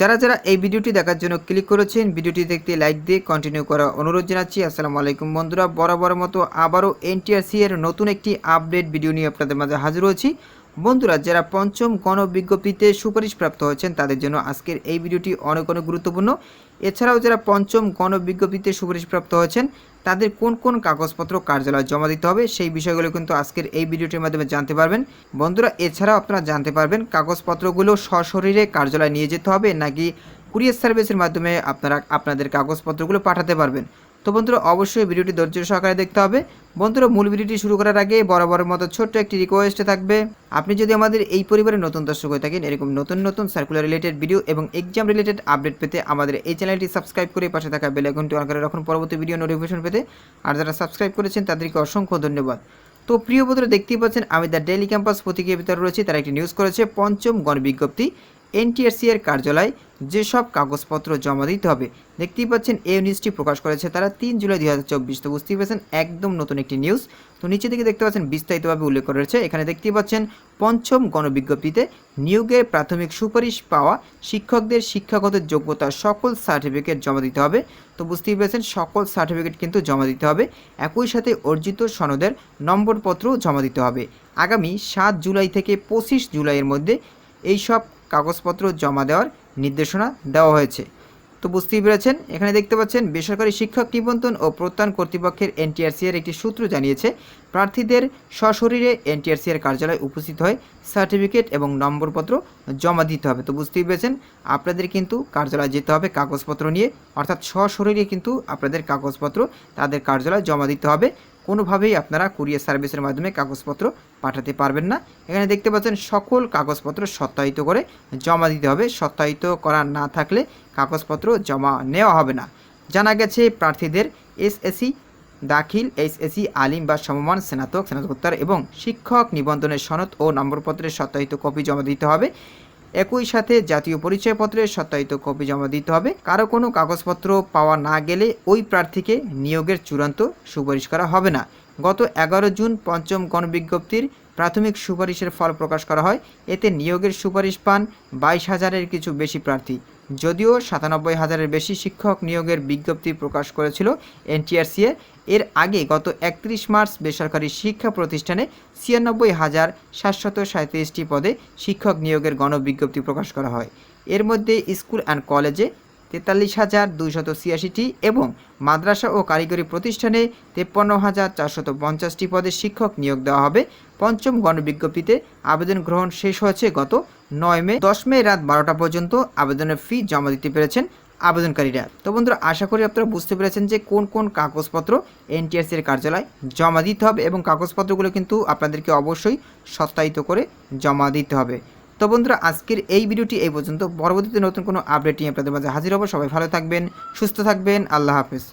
যারা যারা এই ভিডিওটি দেখার জন্য ক্লিক করেছেন, ভিডিওটি দেখতে লাইক দিয়ে কন্টিনিউ করা অনুরোধ জানাচ্ছি। আসসালামু আলাইকুম বন্ধুরা বরাবর মতো আবারও এনটিআরসি এর নতুন একটি আপডেট ভিডিও নিয়ে আপনাদের মাঝে হাজির হয়েছি। বন্ধুরা, যারা পঞ্চম গণবিজ্ঞপ্তিতে সুপারিশপ্রাপ্ত হয়েছেন, তাদের জন্য আজকের এই ভিডিওটি অনেক অনেক গুরুত্বপূর্ণ। এছাড়াও যারা পঞ্চম গণবিজ্ঞপ্তিতে সুপারিশপ্রাপ্ত হয়েছেন, তাদের কোন কোন কাগজপত্র কার্যালয়ে জমা দিতে হবে, সেই বিষয়গুলো কিন্তু আজকের এই ভিডিওটির মাধ্যমে জানতে পারবেন। বন্ধুরা, এছাড়াও আপনারা জানতে পারবেন, কাগজপত্রগুলো সশরীরে কার্যালয়ে নিয়ে যেতে হবে, নাকি কুরিয়ার সার্ভিসের মাধ্যমে আপনারা আপনাদের কাগজপত্রগুলো পাঠাতে পারবেন। তো বন্ধুরা, অবশ্যই ভিডিওটি ধৈর্য সহকারে দেখতে হবে। বন্ধুরা, মূল ভিডিওটি শুরু করার আগে বরাবরের মতো ছোট্ট একটি রিকোয়েস্ট থাকবে। আপনি যদি আমাদের এই পরিবারের নতুন দর্শক হয়ে থাকেন, এরকম নতুন নতুন সার্কুলার রিলেটেড ভিডিও এবং এক্সাম রিলেটেড আপডেট পেতে আমাদের এই চ্যানেলটি সাবস্ক্রাইব করে পাশে থাকা বেল আইকনটি অন করে রাখুন। পরবর্তী ভিডিও নোটিফিকেশন পেতে আর যারা সাবস্ক্রাইব করেছেন, তাদেরকে অসংখ্য ধন্যবাদ। তো প্রিয় বন্ধুরা, দেখতেই পাচ্ছেন, আমি দ্য ডেলি ক্যাম্পাস পত্রিকার ভিতরে রয়েছে, তারা একটি নিউজ করেছে, পঞ্চম গণবিজ্ঞপ্তি। এনটিআরসি এর কার্যালয় যেসব কাগজপত্র জমা দিতে হবে। দেখতেই পাচ্ছেন, এই নিউজটি প্রকাশ করেছে তারা তিন জুলাই দুই হাজার চব্বিশ। তো বুঝতেই পারছেন, একদম নতুন একটি নিউজ। তো নিচে দিকে দেখতে পাচ্ছেন, বিস্তারিতভাবে উল্লেখ করা রয়েছে। এখানে দেখতেই পাচ্ছেন, পঞ্চম গণবিজ্ঞপ্তিতে নিয়োগের প্রাথমিক সুপারিশ পাওয়া শিক্ষকদের শিক্ষাগত যোগ্যতার সকল সার্টিফিকেট জমা দিতে হবে। তো বুঝতেই পেরেছেন, সকল সার্টিফিকেট কিন্তু জমা দিতে হবে। একই সাথে অর্জিত সনদের নম্বরপত্র জমা দিতে হবে। আগামী সাত জুলাই থেকে পঁচিশ জুলাইয়ের মধ্যে এই সব কাগজপত্র জমা দেওয়ার নির্দেশনা দেওয়া হয়েছে। তো বুঝতেই পেরেছেন, এখানে দেখতে পাচ্ছেন বেসরকারি শিক্ষক নিবন্ধন ও প্রত্যয়ন কর্তৃপক্ষের এনটিআরসি এর একটি সূত্র জানিয়েছে, প্রার্থীদের সশরীরে এনটিআরসি এর কার্যালয়ে উপস্থিত হয়ে সার্টিফিকেট এবং নম্বরপত্র জমা দিতে হবে। তো বুঝতেই পেরেছেন, আপনাদের কিন্তু কার্যালয়ে যেতে হবে কাগজপত্র নিয়ে, অর্থাৎ সশরীরে কিন্তু আপনাদের কাগজপত্র তাদের কার্যালয়ে জমা দিতে হবে। কোনোভাবেই আপনারা কুরিয়ার সার্ভিসের মাধ্যমে কাগজপত্র পাঠাতে পারবেন না। এখানে দেখতে পাচ্ছেন সকল কাগজপত্র সত্যায়িত করে জমা দিতে হবে। সত্যায়িত করা না থাকলে কাগজপত্র জমা নেওয়া হবে না। জানা গেছে, প্রার্থীদের এসএসসি দাখিল এইচএসসি আলিম বা সমমান স্নাতক, স্নাতকোত্তর এবং শিক্ষক নিবন্ধনের সনদ ও নম্বরপত্রের সত্যায়িত কপি জমা দিতে হবে। একই সাথে জাতীয় পরিচয়পত্রের সত্যায়িত কপি জমা দিতে হবে। কারও কোনো কাগজপত্র পাওয়া না গেলে ওই প্রার্থীকে নিয়োগের চূড়ান্ত সুপারিশ করা হবে না। গত এগারো জুন পঞ্চম গণবিজ্ঞপ্তির প্রাথমিক সুপারিশের ফল প্রকাশ করা হয়। এতে নিয়োগের সুপারিশ পান বাইশ হাজারের কিছু বেশি প্রার্থী। যদিও সাতানব্বই হাজারের বেশি শিক্ষক নিয়োগের বিজ্ঞপ্তি প্রকাশ করেছিল এনটিআরসিএ এর আগে গত একত্রিশ মার্চ বেসরকারি শিক্ষা প্রতিষ্ঠানে ছিয়ানব্বই হাজার সাতশত সাঁত্রিশটি পদে শিক্ষক নিয়োগের গণবিজ্ঞপ্তি প্রকাশ করা হয়। এর মধ্যে স্কুল অ্যান্ড কলেজে তেতাল্লিশ হাজার দুইশত ছিয়াশিটি এবং মাদ্রাসা ও কারিগরি প্রতিষ্ঠানে তেপ্পান্ন হাজার চারশত পঞ্চাশটি পদে শিক্ষক নিয়োগ দেওয়া হবে। পঞ্চম গণবিজ্ঞপ্তিতে আবেদন গ্রহণ শেষ হয়েছে গত নয় মে, দশ মে রাত বারোটা পর্যন্ত আবেদনের ফি জমা দিতে পেরেছেন আবেদনকারীরা। তো বন্ধুরা, আশা করি আপনারা বুঝতে পেরেছেন যে কোন কোন কাগজপত্র এনটিআরসির কার্যালয় জমা দিতে হবে এবং কাগজপত্রগুলো কিন্তু আপনাদেরকে অবশ্যই সত্যায়িত করে জমা দিতে হবে। তো বন্ধুরা, আজকের এই ভিডিওটি এই পর্যন্ত। পরবর্তীতে নতুন কোনো আপডেট নিয়ে আপনাদের মাঝে হাজির হব। সবাই ভালো থাকবেন, সুস্থ থাকবেন। আল্লাহ হাফেজ।